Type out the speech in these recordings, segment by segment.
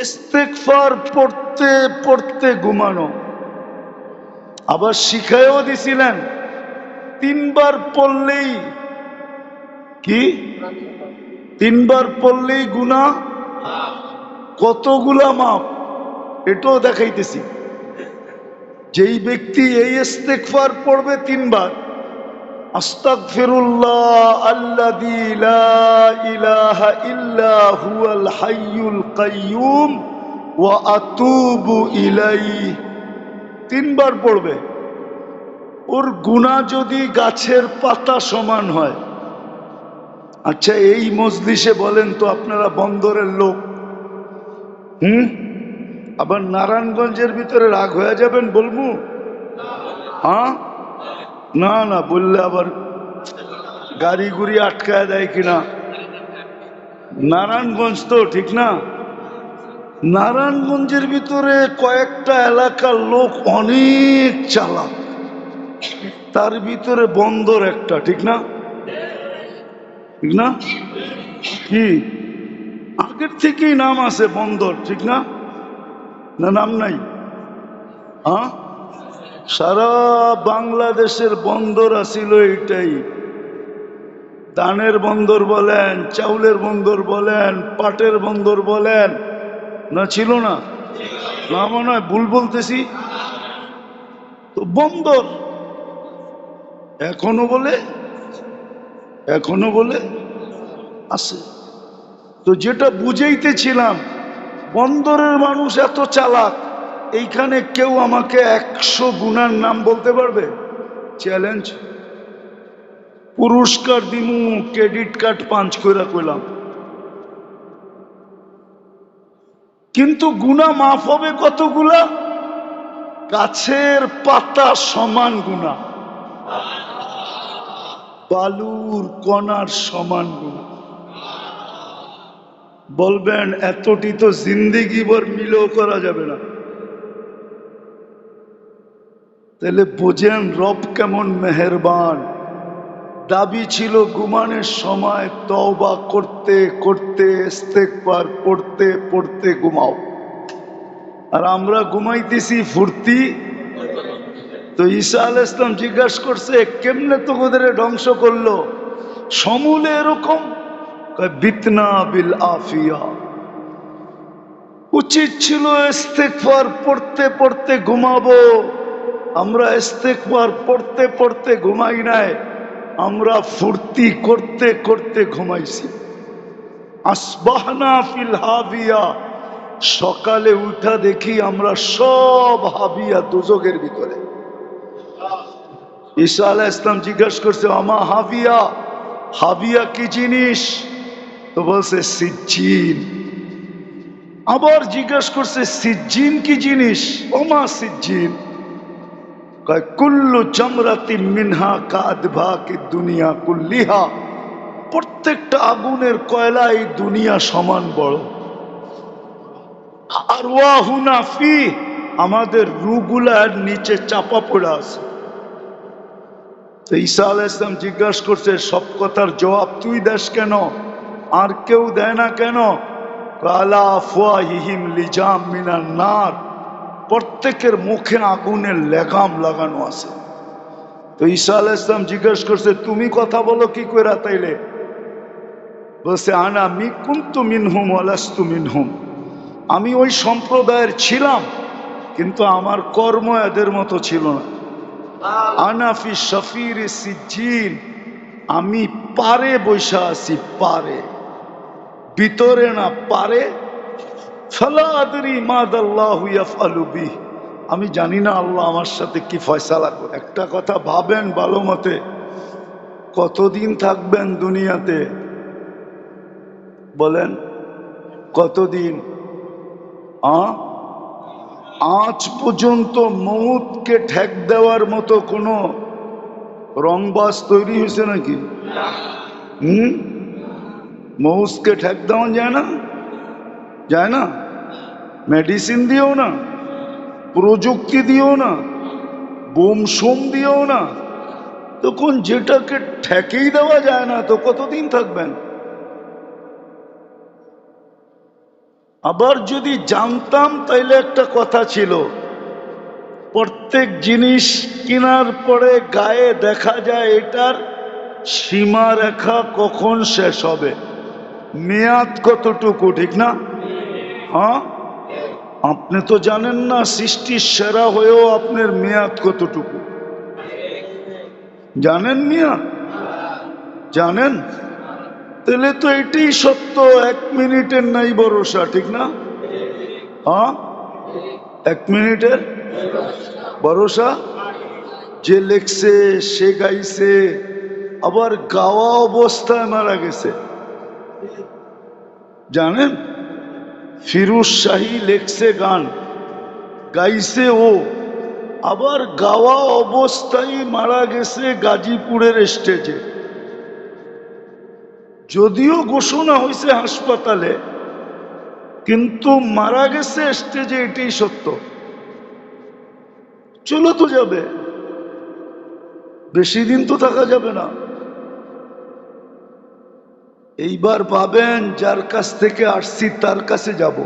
ইস্তেকফার পড়তে পড়তে ঘুমানো। আবার শিখায়ও দিছিলেন। তিনবার পড়লেই কি? তিনবার পড়লেই গুণা কতগুলা মাপ? এটাও দেখাইতেছি। যেই ব্যক্তি এই ইস্তেকফার পড়বে তিনবার তিনবার পড়বে। ওর গুণা যদি গাছের পাতা সমান হয়। আচ্ছা এই মজলিসে বলেন তো আপনারা বন্দরের লোক। হুম? আবার নারায়ণগঞ্জের ভিতরে রাগ হয়ে যাবেন বলব? হ্যাঁ? না না, বললে আবার গাড়ি গুড়ি আটকায় দেয় কিনা? নারায়ণগঞ্জ তো, ঠিক না? নারায়ণগঞ্জের ভিতরে কয়েকটা এলাকার লোক অনেক চালাক। তার ভিতরে বন্দর একটা, ঠিক না? ঠিক না? কি? আগের থেকেই নাম আছে বন্দর, ঠিক না? না, নাম নাই? হ্যাঁ? সারা বাংলাদেশের বন্দর আছিল এইটাই। ধানের বন্দর বলেন, চাউলের বন্দর বলেন, পাটের বন্দর বলেন, না ছিল না? না মনে হয় ভুল বলতেছি? তো বন্দর। এখনও বলে? এখনও বলে? আছে। তো যেটা বুঝাইতেছিলাম, বন্দরের মানুষ এত চালাক। এইখানে কেউ আমাকে একশো গুণার নাম বলতে পারবে? চ্যালেঞ্জ পুরস্কার দিমু ক্রেডিট কার্ড পাঞ্চ করে কইলাম। কিন্তু গুণা মাফ হবে কতগুলা? গাছের পাতা সমান গুণা। বালুর কণার সমান গুণা। বলবেন, এতটি তো জিন্দিগি ভর মিলেও করা যাবে না। তাহলে বোঝেন রব কেমন মেহেরবান। দাবি ছিল ঘুমানোর সময় তওবা করতে করতে, ইস্তেগফার, পড়তে পড়তে ঘুমাও। আর আমরা ঘুমাইতেছি ফুর্তি। তো ঈসা আল ইসলাম জিজ্ঞাসা করছে কেমনে তো ওদের ধ্বংস করল? সমূলে এরকম বিতনা বিল আফিয়া। উচিত ছিল ইস্তেগফার, পড়তে পড়তে ঘুমাবো। আমরা ইস্তেগফার পড়তে পড়তে ঘুমাই নাই, আমরা ফুর্তি করতে করতে ঘুমাইছি। আসবাহনা ফিল হাবিয়া, সকালে উঠা দেখি আমরা সব হাবিয়া দুজকের ভিতরে। ঈসা আলাহ ইসলাম জিজ্ঞাসা করছে, আমা হাবিয়া হাবিয়া কি জিনিস? তো বলছে, সিজ্জিন। আবার জিজ্ঞাসা করছে, সিজ্জিন কি জিনিস? ওমা সিজ্জিন। কয়, কুল্লু জামরাতি মিনহা কাদভা কি দুনিয়া কুল্লিহা। প্রত্যেকটা আগুনের কয়লা এই দুনিয়া সমান বড়। আর ওয়াহুনা ফি, আমাদের রুগুলার নিচে চাপা পড়ে আছে। তো ঈসা আলাহ ইসলাম জিজ্ঞাসা করছে, সব কথার জবাব তুই দেশ কেন? আর কেউ দেয় না কেন? কালা হিহিম লিজাম মিনার নার। প্রত্যেকের মুখে আগুনের লেগাম লাগানো আছে। তো ঈশা আলাহ ইসলাম জিজ্ঞেস করছে, তুমি কথা বলো কি করে তাইলে? বলছে, আনা মি কুন্তু মিনহুম অলাস্তু মিনহুম। আমি ওই সম্প্রদায়ের ছিলাম, কিন্তু আমার কর্ম এদের মতো ছিল না। আনাফি শফির সিজিন আমি পারে বৈশা আছি, পারে। ভিতরে না পারে আমি জানি না আল্লাহ আমার সাথে কি ফয়সালা করে। একটা কথা ভাবেন ভালো মতে, কতদিন থাকবেন দুনিয়াতে? বলেন, কতদিন? আজ পর্যন্ত মৌতকে ঠেক দেওয়ার মতো কোনো রংবাস তৈরি হয়েছে নাকি? হুম? মৌসকে ঠেক দেওয়া যায় না? যায় না? মেডিসিন দিও না, প্রযুক্তি দিও না, বোম সোম দিও না। তখন যেটাকে ঠেকেই দেওয়া যায় না, তো কতদিন থাকবেন? আবার যদি জানতাম, তাইলে একটা কথা ছিল, প্রত্যেক জিনিস কেনার পরে গায়ে দেখা যায় এটার সীমারেখা কখন শেষ হবে? মেয়াদ কতটুকু, ঠিক না? হ্যাঁ? আপনি তো জানেন না, সৃষ্টির সেরা হয়েও আপনার মেয়াদ কতটুকু। জানেন মেয়াদ জানেন? তাহলে তো এটাই সত্য, এক মিনিটের নাই ভরসা, ঠিক না? হ্যাঁ? এক মিনিটের ভরসা? যে লেখছে, সে গাইছে, আবার গাওয়া অবস্থায় মারা গেছে। জানেন? ফিরুজ শাহী লেখছে গান, গাইছে ও। আবার গাওয়া অবস্থায় মারা গেছে গাজীপুরের স্টেজে। যদিও ঘোষণা হয়েছে হাসপাতালে, কিন্তু মারা গেছে স্টেজে এটাই সত্য। চলে তো যাবে। বেশি দিন তো থাকা যাবে না। এইবার পাবেন যার কাছ থেকে আসছি, তার কাছে যাব।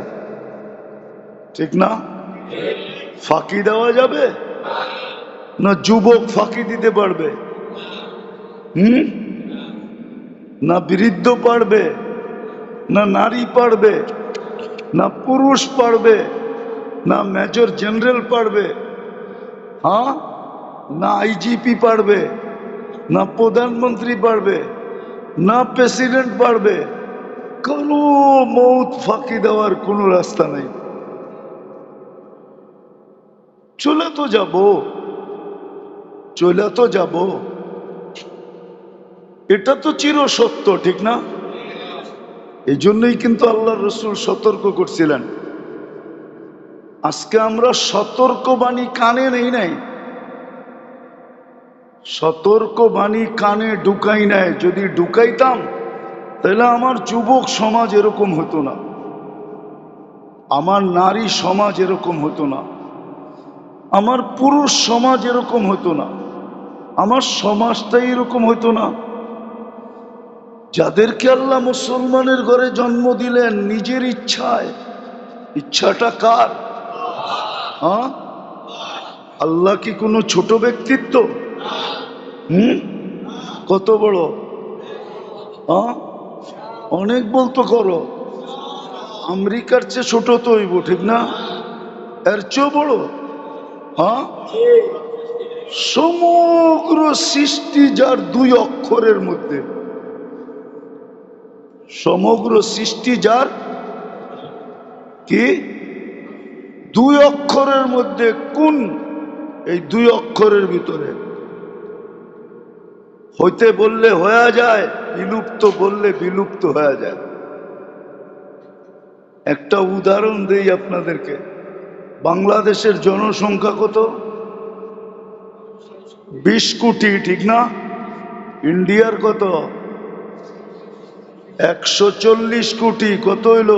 ঠিক না? ফাঁকি দেওয়া যাবে? না যুবক ফাঁকি দিতে পারবে? হুম? না বৃদ্ধ পারবে? না নারী পারবে? না পুরুষ পারবে? না মেজর জেনারেল পারবে? হ্যাঁ? না আইজিপি পারবে? না প্রধানমন্ত্রী পারবে? না প্রেসিডেন্ট পারবে, কোনো মৌত ফাঁকি দেওয়ার কোনো রাস্তা নেই। চলে তো যাব, চলে তো যাব। এটা তো চির সত্য, ঠিক না? এই জন্যই কিন্তু আল্লাহ রসুল সতর্ক করছিলেন। আজকে আমরা সতর্ক বাণী কানে নেই নাই। সতর্ক বাণী কানে ঢুকাই নাই। যদি ঢুকাইতাম, তাহলে আমার যুবক সমাজ এরকম হতো না। আমার নারী সমাজ এরকম হতো না। আমার পুরুষ সমাজ এরকম হতো না। আমার সমাজটাই এরকম হতো না। যাদেরকে আল্লাহ মুসলমানের ঘরে জন্ম দিলেন, নিজের ইচ্ছায়। ইচ্ছাটা কার? হ্যাঁ? আল্লাহ কি কোনো ছোট ব্যক্তিত্ব? হুম কত বড়? অনেক বলতো করো। আমেরিকার চেয়ে ছোট তো হইব, ঠিক না? এর চেয়েও বড়? হ্যাঁ সমগ্র সৃষ্টি যার দুই অক্ষরের মধ্যে। সমগ্র সৃষ্টি যার কি? দুই অক্ষরের মধ্যে কোন? এই দুই অক্ষরের ভিতরে। হইতে বললে হয়ে যায়, বিলুপ্ত বললে বিলুপ্ত হয়ে যায়। একটা উদাহরণ দেই আপনাদেরকে। বাংলাদেশের জনসংখ্যা কত? বিশ কোটি, ঠিক না? ইন্ডিয়ার কত? একশো চল্লিশ কোটি, কত হইল?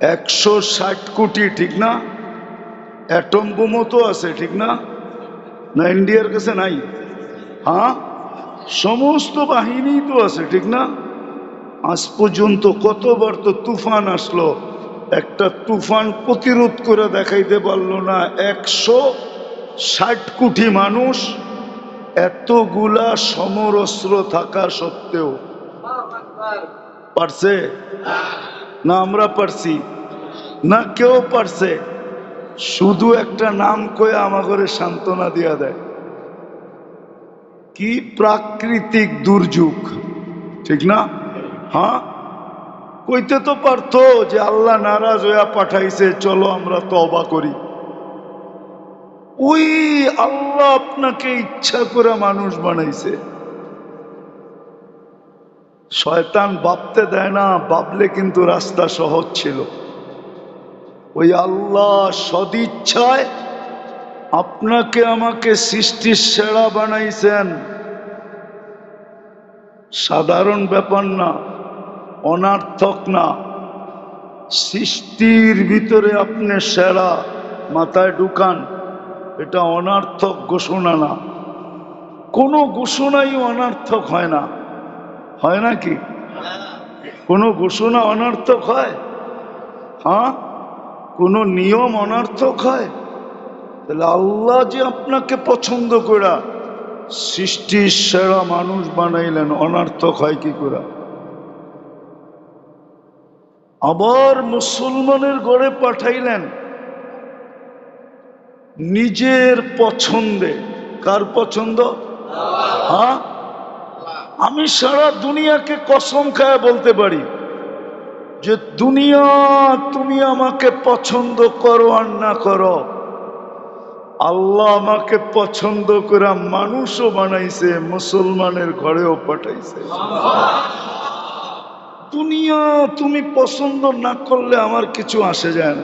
একশো ষাট কোটি, ঠিক না? অ্যাটম বোমও তো আছে, ঠিক না? না, ইন্ডিয়ার কাছে নাই। হ্যাঁ? সমস্ত বাহিনী তো আছে, ঠিক না? আজ পর্যন্ত কতবার তো তুফান আসলো, একটা তুফান প্রতিরোধ করে দেখাইতে পারল না, একশো ষাট কোটি মানুষ এতগুলা সমরস্ত্র থাকা সত্ত্বেও। পারছে? না আমরা পারছি, না কেউ পারছে, শুধু একটা নাম কয়ে আমাকে সান্ত্বনা দিয়া দেয়। কি প্রাকৃতিক দুর্যোগ? ঠিক না? হ্যাঁ? কইতে তো পারতো যে আল্লাহ নারাজ হইয়া পাঠাইছে, চলো আমরা তবা করি। ওই আল্লাহ আপনাকে ইচ্ছা করে মানুষ বানাইছে। শয়তান ভাবতে দেয় না, ভাবলে কিন্তু রাস্তা সহজ ছিল। ওই আল্লাহ সদিচ্ছায় আপনাকে আমাকে সৃষ্টির সেরা বানাইছেন। সাধারণ ব্যাপার না, অনার্থক না। সৃষ্টির ভিতরে আপনি সেরা, মাথায় ঢুকান, এটা অনার্থক ঘোষণা না। কোনো ঘোষণাই অনার্থক হয় না। হয় নাকি কোনো ঘোষণা অনার্থক হয়? হ্যাঁ? কোনো নিয়ম অনার্থক হয়? তাহলে আল্লাহ যে আপনাকে পছন্দ করা সৃষ্টির সেরা মানুষ বানাইলেন, অনার্থক হয় কি করে আবার মুসলমানের গড়ে পাঠাইলেন নিজের পছন্দে। কার পছন্দ? হ্যাঁ? আমি সারা দুনিয়াকে কসম খায় বলতে পারি যে, দুনিয়া তুমি আমাকে পছন্দ করো আর না করো। আল্লাহ আমাকে পছন্দ করে মানুষও বানাইছে, মুসলমানের ঘরেও পাঠাইছে। দুনিয়া তুমি পছন্দ না করলে আমার কিছু আসে যায় না।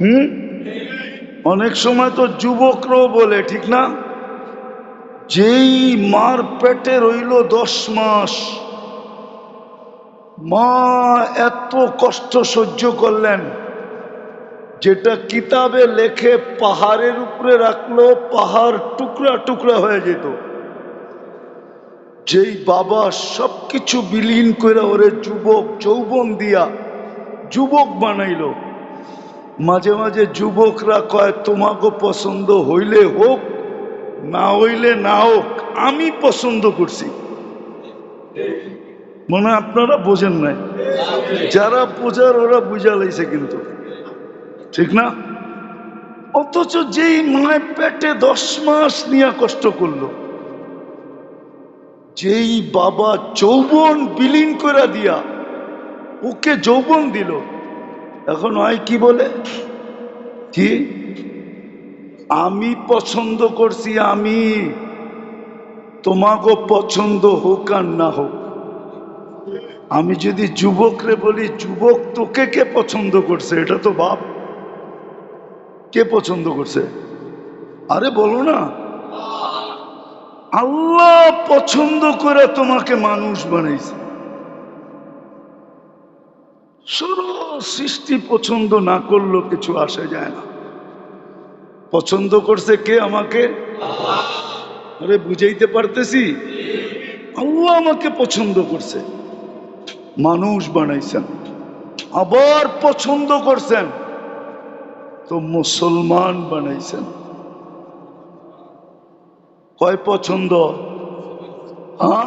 হুম? অনেক সময় তো যুবকরাও বলে, ঠিক না? যেই মার পেটে রইল দশ মাস, মা এত কষ্ট সহ্য করলেন যেটা কিতাবে লেখে পাহাড়ের উপরে রাখল পাহাড় টুকরা টুকরা হয়ে যেত। যেই বাবা সবকিছু বিলীন করে ওরে যুবক যৌবন দিয়া যুবক বানাইলো। মাঝে মাঝে যুবকরা কয় তোমাকে পছন্দ হইলে হোক, না হইলে না হোক, আমি পছন্দ করছি। মনে আপনারা বোঝেন নাই? যারা বোঝার ওরা বুঝা লাইছে কিন্তু। ঠিক না? অথচ যেই মায়ের পেটে দশ মাস নিয়ে কষ্ট করল, যেই বাবা যৌবন বিলীন করে দিয়া ওকে যৌবন দিল, এখন হয় কি বলে? কি? আমি পছন্দ করছি আমি তোমাকে পছন্দ হোক আর না হোক। আমি যদি যুবকরে বলি, যুবক তোকে কে পছন্দ করছে? এটা তো বাপ কে পছন্দ করছে? আরে বলো না। আল্লাহ পছন্দ করে তোমাকে মানুষ বানাইছে। সরো সৃষ্টি পছন্দ না করল কিছু আসে যায় না। পছন্দ করছে কে আমাকে? আরে বুঝাইতে পারতেছি? আল্লাহ আমাকে পছন্দ করছে। মানুষ বানাইছেন। আবার পছন্দ করছেন। তো মুসলমান বানাইছেন। কয় পছন্দ? হ্যাঁ?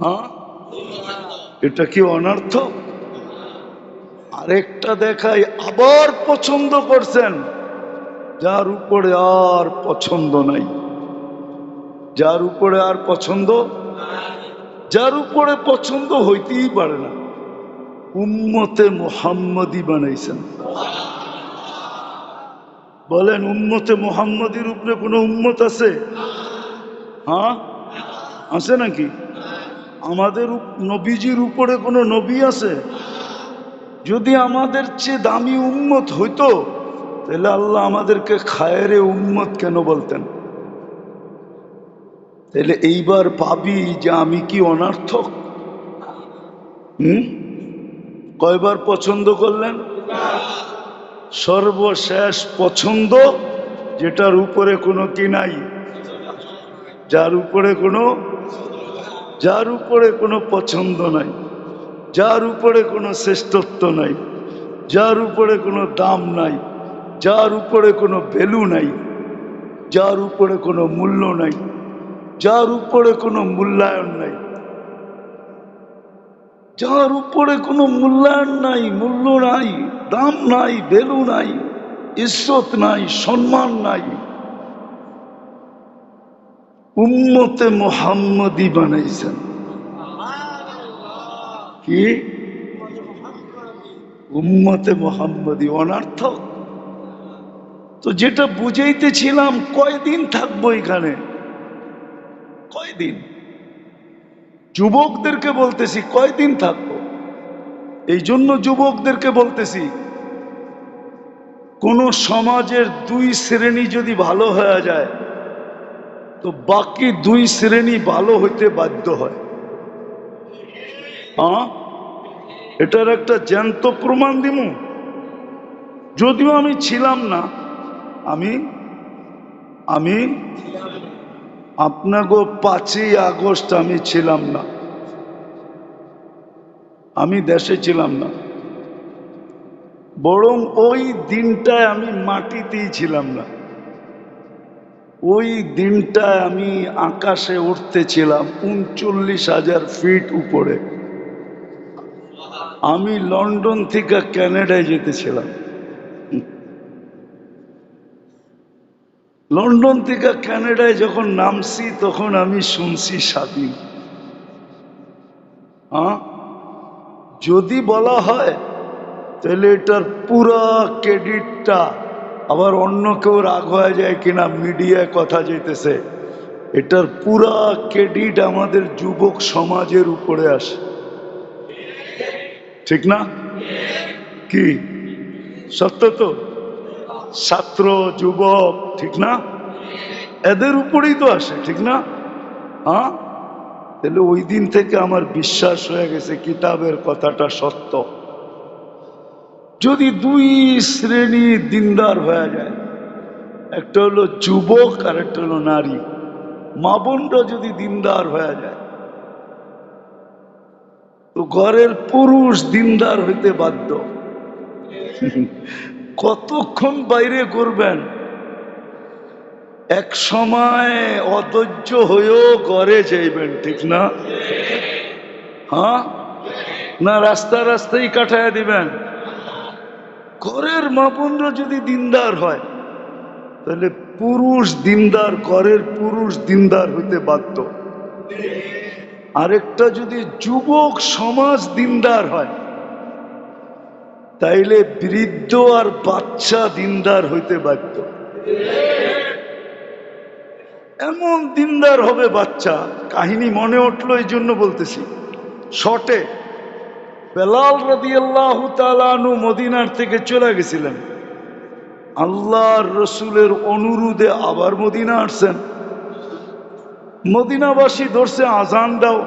হ্যাঁ? এটা কি অনর্থক? আরেকটা দেখাই, আবার পছন্দ করছেন। যার উপরে আর পছন্দ নাই। যার উপরে আর পছন্দ? যার উপরে পছন্দ হইতেই পারে না। উম্মতে মোহাম্মদী বানাইছেন। বলেন, উম্মতে মোহাম্মদীর উপরে কোনো উম্মত আছে? হ্যাঁ? আছে নাকি? আমাদের নবীজির উপরে কোনো নবী আছে? যদি আমাদের চেয়ে দামি উম্মত হইতো, তাহলে আল্লাহ আমাদেরকে খায়েরে উম্মত কেন বলতেন? তাহলে এইবার ভাবি যে আমি কি অনার্থক? হুম? কয়বার পছন্দ করলেন? সর্বশেষ পছন্দ, যেটার উপরে কোনো কি নাই? যার উপরে কোনো, যার উপরে কোনো পছন্দ নাই, যার উপরে কোনো শ্রেষ্ঠত্ব নাই, যার উপরে কোনো দাম নাই, যার উপরে কোনো ভ্যালু নাই, যার উপরে কোনো মূল্য নাই, যার উপরে কোনো মূল্যায়ন নাই, যার উপরে কোনো মূল্যায়ন নাই, মূল্য নাই। দাম নাই ভ্যালু নাই, ইজ্জত নাই, সম্মান নাই। উম্মতে মোহাম্মদী বানাইছেন। কি? উম্মতে মোহাম্মদী অনার্থক। তো যেটা বুঝাইতেছিলাম, কয়দিন থাকব এখানে? কয়দিন? যুবকদেরকে বলতেছি, কয়দিন থাকব? এই জন্য যুবকদেরকে বলতেছি, কোন সমাজের দুই শ্রেণি যদি ভালো হয়ে যায়, তো বাকি দুই শ্রেণি ভালো হইতে বাধ্য হয়। এটার একটা জ্যান্ত প্রমাণ দিমু। যদিও আমি ছিলাম না, আমি আমি, আপনাগো পাঁচই আগস্ট আমি ছিলাম না। আমি দেশে ছিলাম না। বরং ওই দিনটায় আমি মাটিতেই ছিলাম না। ওই দিনটায় আমি আকাশে উঠতেছিলাম উনচল্লিশ হাজার ফিট উপরে। আমি লন্ডন থেকে ক্যানাডায় যেতেছিলাম লন্ডন থেকে ক্যানাডায় যখন নামছি তখন আমি শুনছি স্বাধীন। হ্যাঁ যদি বলা হয়, তাহলে এটার পুরা ক্রেডিটটা আবার অন্য কেউ রাগ হয়ে যায় কিনা মিডিয়ায় কথা যেতেছে। এটার পুরা ক্রেডিট আমাদের যুবক সমাজের উপরে আসে। ঠিক না? কি? সত্য তো? ছাত্র, যুবক, ঠিক না? এদের উপরেই তো আসে, ঠিক না? হ্যাঁ? তাহলে ওই দিন থেকে আমার বিশ্বাস হয়ে গেছে কিতাবের কথাটা সত্য। যদি দুই শ্রেণি দিনদার হয়ে যায়, একটা হলো যুবক আর একটা হলো নারী, মা বোনরা যদি দিনদার হয়ে যায়, তো ঘরের পুরুষ দিনদার হইতে বাধ্য। কতক্ষণ বাইরে করবেন? এক সময় অধৈর্য হয়েও ঘরে যাইবেন, ঠিক না? হ্যাঁ? না, রাস্তা রাস্তায় কাটায় দিবেন। ঘরের মা যদি দিনদার হয়, তাহলে পুরুষ দিনদার, ঘরের পুরুষ দিনদার হইতে বাধ্য। আরেকটা যদি যুবক সমাজ দিনদার হয়, তাইলে বৃদ্ধ আর বাচ্চা দিনদার হইতে বাধ্য। এমন দিনদার হবে বাচ্চা। কাহিনী মনে উঠল এই জন্য বলতেছি। শটে, বেলাল রাদি আল্লাহ তালু মদিনার থেকে চলে গেছিলেন। আল্লাহর রসুলের অনুরোধে আবার মদিনা আসছেন। মদিনাবাসী ধরছে আজান দাও।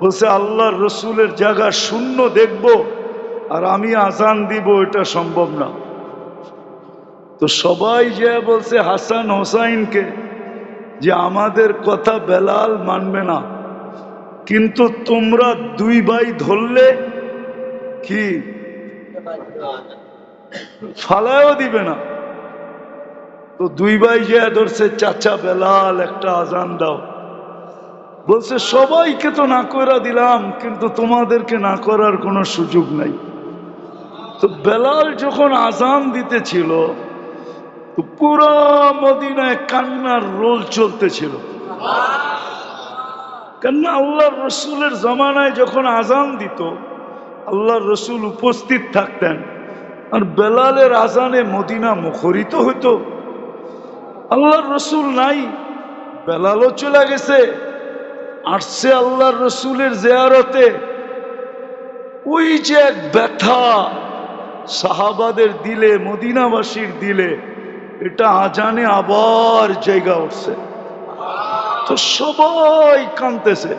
বলছে, আল্লাহর রসুলের জায়গা শূন্য দেখব, আর আমি আজান দিব, এটা সম্ভব না। তো সবাই যে বলছে, হাসান হোসাইনকে যে আমাদের কথা বেলাল মানবে না। কিন্তু তোমরা দুই ভাই ধরলে কি? ফালায়ও দিবে না। তো দুই ভাই যে ধরছে, চাচা বেলাল, একটা আজান দাও। বলছে, সবাইকে তো না করে দিলাম, কিন্তু তোমাদেরকে না করার কোনো সুযোগ নাই। তো বেলাল যখন আজান দিতেছিল তো পুরো মদিনায় কান্নার রোল চলতেছিল। কেননা আল্লাহর রসুলের জমানায় যখন আজান দিত আল্লাহর রসুল উপস্থিত থাকতেন। আর বেলালের আজানে মদিনা মুখরিত হইতো। আল্লাহর রসুল নাই, বেলালও চলে গেছে। আসছে আল্লাহর রসুলের জেয়ারতে। ওই যে এক ব্যথা সাহাবাদের দিলে, মদিনাবাসীর দিলে এটা আজানে আবার জায়গা উঠছে। তো সবাই কানতেছে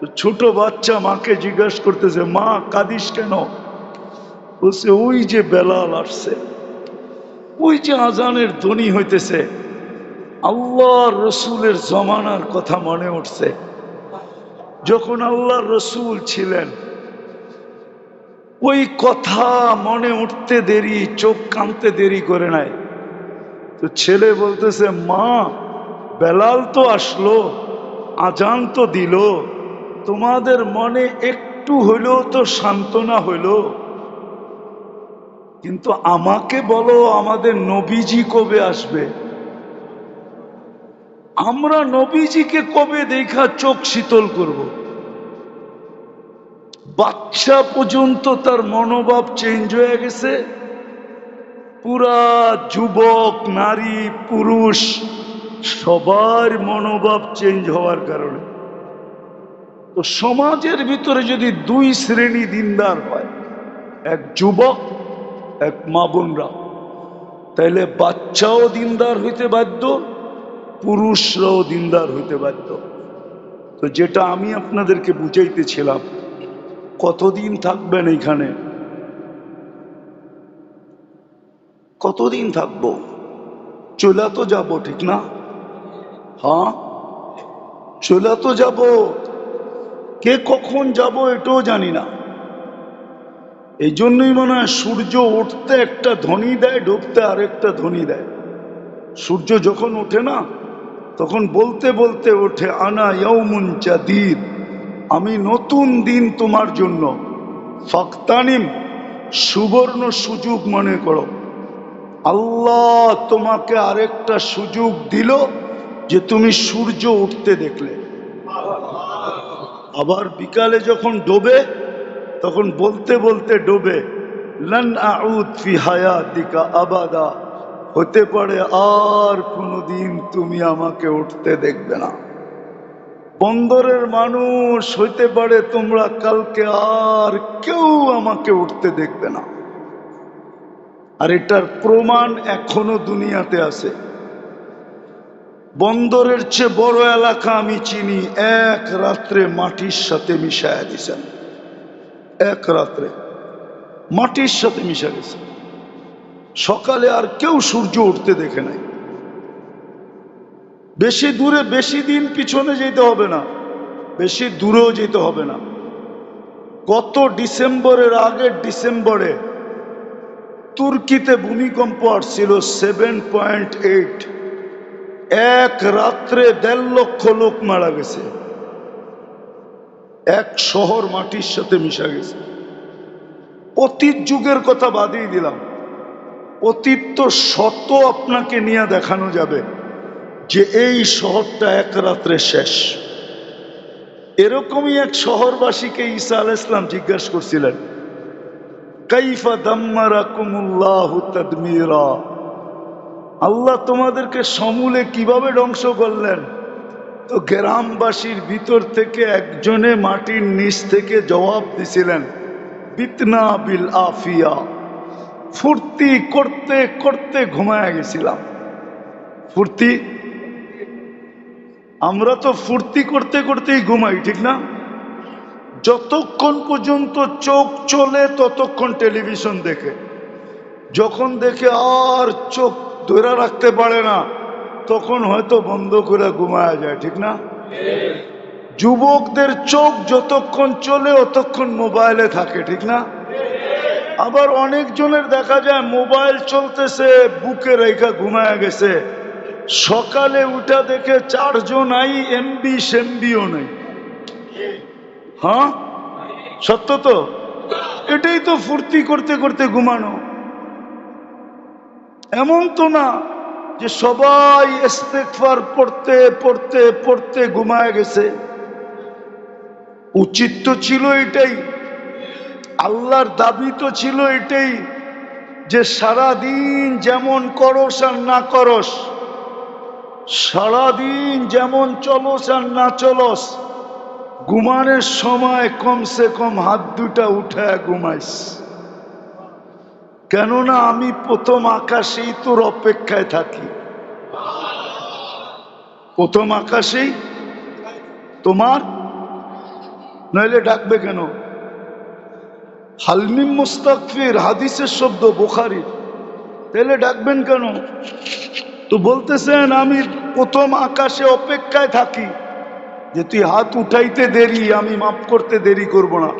তো ছোট বাচ্চা মাকে জিজ্ঞাসা করতেছে, মা, কাঁদিস কেন? বলছে, ওই যে বেলাল আসছে। ওই যে আজানের ধ্বনি হইতেছে। আল্লাহ রসুলের জমানার কথা মনে উঠছে। যখন আল্লাহ রসুল ছিলেন, ওই কথা মনে উঠতে দেরি, চোখ কানতে দেরি করে নাই। তো ছেলে বলতেছে, মা, বেলাল তো আসলো, আজান তো দিল, তোমাদের মনে একটু হইলেও তো সান্ত্বনা হইল। কিন্তু আমাকে বলো, আমাদের নবীজি কবে আসবে? আমরা নবীজিকে কবে দেখা চোখ শীতল করব। বাচ্চা পর্যন্ত তার মনোভাব চেঞ্জ হয়ে গেছে। পুরা যুবক, নারী, পুরুষ, সবার মনোভাব চেঞ্জ হওয়ার কারণে। তো সমাজের ভিতরে যদি দুই শ্রেণি দিনদার হয়, এক যুবক, এক মা বোনরা, তাইলে বাচ্চাও দিনদার হইতে বাধ্য, পুরুষরাও দিনদার হইতে বাধ্য। তো যেটা আমি আপনাদেরকে বুঝাইতেছিলাম, কতদিন থাকবেন এইখানে? কতদিন থাকব? চলে তো যাব, ঠিক না? হ্যাঁ? চলে তো যাব। কে কখন যাব এটাও জানি না। এই জন্যই মনে হয় সূর্য উঠতে একটা ধ্বনি দেয়, ডুবতে আরেকটা ধ্বনি দেয়। সূর্য যখন ওঠে না, তখন বলতে বলতে ওঠে, আনা ইয়ৌমুন জাদিদ, আমি নতুন দিন তোমার জন্য। ফক্তানিম, সুবর্ণ সুযোগ মনে করো। আল্লাহ তোমাকে আরেকটা সুযোগ দিল যে তুমি সূর্য উঠতে দেখলে। আবার বিকালে যখন ডোবে, তখন বলতে বলতে ডোবে আবাদা হতে পারে আর কোনোদিন তুমি আমাকে উঠতে দেখবে না। বন্দরের মানুষ হইতে পারে তোমরা কালকে আর কেউ আমাকে উঠতে দেখবে না। আর এটার প্রমাণ এখনও দুনিয়াতে আছে। বন্দরের চেয়ে বড় এলাকা আমি চিনি, এক রাত্রে মাটির সাথে মিশায়া দিছেন। এক রাত্রে মাটির সাথে মিশা গেছে। সকালে আর কেউ সূর্য উঠতে দেখে নাই। বেশি দূরে বেশি দিন পিছনে যেতে হবে না, বেশি দূরেও যেতে হবে না। গত ডিসেম্বরের আগের ডিসেম্বরে তুর্কিতে ভূমিকম্প আসছিল সেভেন পয়েন্ট এইট। এক রাত্রে দেড় লক্ষ লোক মারা গেছে। এক শহর মাটির সাথে মিশা গেছে। অতীত যুগের কথা বাদিয়ে দিলাম। অতীত তো শত আপনাকে নিয়ে দেখানো যাবে যে এই শহরটা এক রাত্রে শেষ। এরকমই এক শহরবাসীকে ঈসা আল ইসলাম জিজ্ঞাসা করছিলেন আল্লাহ তোমাদেরকে সমূলে কীভাবে ধ্বংস করলেন? তো গ্রামবাসীর ভিতর থেকে একজনে মাটির নিচ থেকে জবাব দিছিলেন, বিতনা বিল আফিয়া। ফুর্তি করতে করতে ঘুমায় গেছিলাম। ফুর্তি? আমরা তো ফুর্তি করতে করতেই ঘুমাই, ঠিক না? যতক্ষণ পর্যন্ত চোখ চলে, ততক্ষণ টেলিভিশন দেখে। যখন দেখে আর চোখ ধরে রাখতে পারে না, তখন হয়তো বন্ধ করে ঘুমায়া যায়, ঠিক না? যুবকদের চোখ যতক্ষণ চলে, অতক্ষণ মোবাইলে থাকে, ঠিক না? আবার অনেকজনের দেখা যায়, মোবাইল চলতেছে, বুকে রেখা ঘুমায়া গেছে। সকালে উঠা দেখে চারজন আই, এমবি, সেমবিও নেই। হ্যাঁ? সত্য তো? এটাই তো ফুর্তি করতে করতে ঘুমানো। এমন তো না যে সবাই ইস্তেকফার পড়তে পড়তে পড়তে ঘুমায় গেছে। উচিত তো ছিল এটাই। আল্লাহর দাবি তো ছিল এটাই যে সারাদিন যেমন করস আর না করস, সারাদিন যেমন চলস আর না চলস ঘুমানোর সময় কমসে কম হাত দুটা উঠায় ঘুমাইস। কেননা আমি প্রথম আকাশেই তোর অপেক্ষায় থাকি। প্রথম আকাশেই তোমার? নইলে ডাকবে কেন? হালমিম মুস্তাকফির হাদিসের শব্দ বোখারি তাহলে ডাকবেন কেন? তো বলতেছেন, আমি প্রথম আকাশে অপেক্ষায় থাকি। যে তুই হাত উঠাইতে দেরি আমি মাফ করতে দেরি করব না।